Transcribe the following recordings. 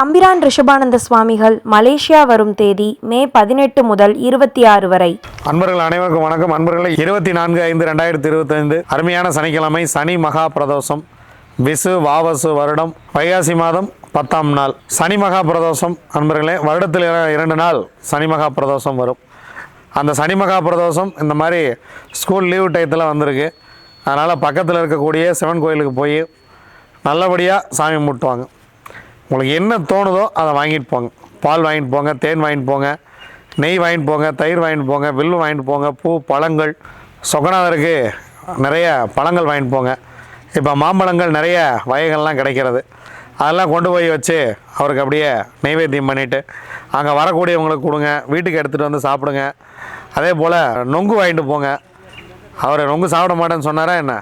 தம்பிரான் ரிஷபானந்த சுவாமிகள் மலேசியா வரும் தேதி மே பதினெட்டு முதல் இருபத்தி ஆறு வரை. அன்பர்கள் அனைவருக்கும் வணக்கம். அன்பர்களை இருபத்தி நான்கு ஐந்து ரெண்டாயிரத்தி இருபத்தைந்து அருமையான சனிக்கிழமை சனி மகா பிரதோஷம். விசு வாவசு வருடம் வைகாசி மாதம் பத்தாம் நாள். சனி மகா பிரதோஷம் அன்பர்களே வருடத்தில் இரண்டு நாள் சனி மகா பிரதோஷம் வரும். அந்த சனி மகா பிரதோஷம் இந்த மாதிரி ஸ்கூல் லீவு டயத்தில் வந்திருக்கு. அதனால் பக்கத்தில் இருக்கக்கூடிய சிவன் கோயிலுக்கு போய் நல்லபடியாக சாமி முட்டுவாங்க உங்களுக்கு என்ன தோணுதோ அதை வாங்கிட்டு போங்க. பால் வாங்கிட்டு போங்க தேன் வாங்கிட்டு போங்க நெய் வாங்கிட்டு போங்க தயிர் வாங்கிட்டு போங்க வில்லு வாங்கிட்டு போங்க பூ பழங்கள். சொகநாதருக்கு நிறைய பழங்கள் வாங்கிட்டு போங்க. இப்போ மாம்பழங்கள் நிறைய வகைகள்லாம் கிடைக்கிறது. அதெல்லாம் கொண்டு போய் வச்சு அவருக்கு அப்படியே நெய்வேத்தியம் பண்ணிவிட்டு அங்கே வரக்கூடியவங்களுக்கு கொடுங்க. வீட்டுக்கு எடுத்துகிட்டு வந்து சாப்பிடுங்க. அதே போல் நொங்கு வாங்கிட்டு போங்க. அவர் நொங்கு சாப்பிட மாட்டேன்னு சொன்னாரா என்ன?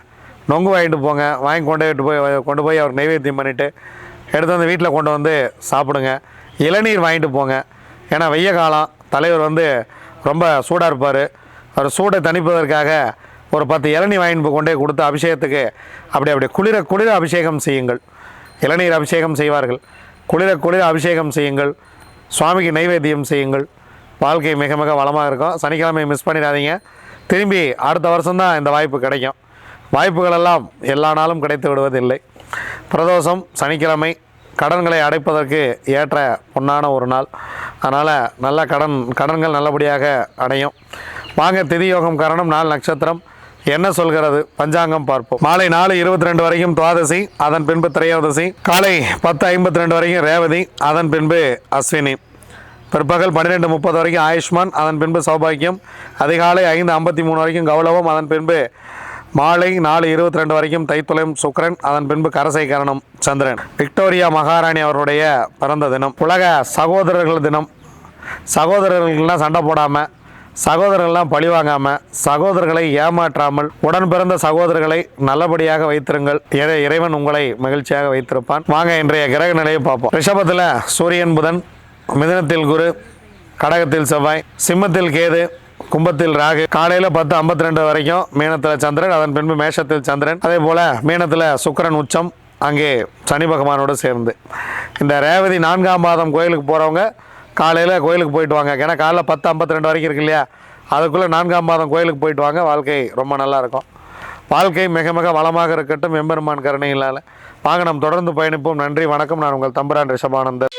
நொங்கு வாங்கிட்டு போங்க. வாங்கி கொண்டு போய் கொண்டு போய் அவர் நைவேத்தியம் பண்ணிவிட்டு எடுத்து வந்து வீட்டில் கொண்டு வந்து சாப்பிடுங்க. இளநீர் வாங்கிட்டு போங்க. ஏன்னா வெய்ய காலம். தலைவர் வந்து ரொம்ப சூடாக இருப்பார். அவர் சூடை தணிப்பதற்காக ஒரு பத்து இளநீர் வாங்கிட்டு கொண்டே கொடுத்து அபிஷேகத்துக்கு அப்படி அப்படி குளிர குளிர அபிஷேகம் செய்யுங்கள். இளநீர் அபிஷேகம் செய்வார்கள். குளிர குளிர அபிஷேகம் செய்யுங்கள். சுவாமிக்கு நைவேத்தியம் செய்யுங்கள். வாழ்க்கை மிக மிக வளமாக இருக்கும். சனிக்கிழமை மிஸ் பண்ணிடாதீங்க. திரும்பி அடுத்த வருஷம்தான் இந்த வாய்ப்பு கிடைக்கும். வாய்ப்புகளெல்லாம் எல்லா நாளும் கிடைத்து விடுவதில்லை. பிரதோஷம் சனிக்கிழமை கடன்களை அடைப்பதற்கு ஏற்ற பொன்னான ஒரு நாள். அதனால் நல்ல கடன் கடன்கள் நல்லபடியாக அடையும். வாங்க திதியோகம் காரணம் நாள் நட்சத்திரம். என்ன சொல்கிறது? பஞ்சாங்கம் பார்ப்போம். மாலை நாலு இருபத்தி ரெண்டு வரைக்கும் துவாதசி அதன் பின்பு திரையோதசி. காலை பத்து ஐம்பத்தி ரெண்டு வரைக்கும் ரேவதி அதன் பின்பு அஸ்வினி. பிற்பகல் பன்னிரெண்டு முப்பது வரைக்கும் ஆயுஷ்மான் அதன் பின்பு சௌபாக்கியம். அதிகாலை ஐந்து ஐம்பத்தி மூணு வரைக்கும் கௌலவம் அதன் பின்பு மாலை நாலு இருபத்தி ரெண்டு வரைக்கும் தைத்துளம் சுக்கிரன் அதன் பின்பு கரசை கரணம் சந்திரன். விக்டோரியா மகாராணி அவருடைய பிறந்த தினம். உலக சகோதரர்கள் தினம். சகோதரர்கள்லாம் சண்டை போடாமல் சகோதரர்கள்லாம் பழி வாங்காமல் சகோதரர்களை ஏமாற்றாமல் உடன் பிறந்த சகோதரர்களை நல்லபடியாக வைத்திருங்கள். இறை- இறைவன் உங்களை மகிழ்ச்சியாக வைத்திருப்பான். வாங்க இன்றைய கிரக நிலையை பார்ப்போம். ரிஷபத்தில் சூரியன் புதன் மிதனத்தில் குரு கடகத்தில் செவ்வாய் சிம்மத்தில் கேது கும்பத்தில் ராகு காலையில் பத்து ஐம்பத்தி ரெண்டு வரைக்கும் மீனத்தில் சந்திரன் அதன் பின்பு மேஷத்தில் சந்திரன். அதே போல் மீனத்தில் சுக்கிரன் உச்சம் அங்கே சனி பகவானோடு சேர்ந்து. இந்த ரேவதி நான்காம் மாதம் கோயிலுக்கு போகிறவங்க காலையில் கோயிலுக்கு போயிட்டு வாங்க. ஏன்னா காலைல பத்து ஐம்பத்தி ரெண்டு வரைக்கும் இருக்கு இல்லையா? அதுக்குள்ளே நான்காம் மாதம் கோயிலுக்கு போயிட்டு வாங்க. வாழ்க்கை ரொம்ப நல்லாயிருக்கும் வாழ்க்கை மிக மிக வளமாக இருக்கட்டும். எம்பெருமான் கருணையிலால் வாங்க நாம் தொடர்ந்து பயணிப்போம். நன்றி வணக்கம். நான் உங்கள் தம்புரான் ரிஷபானந்தர்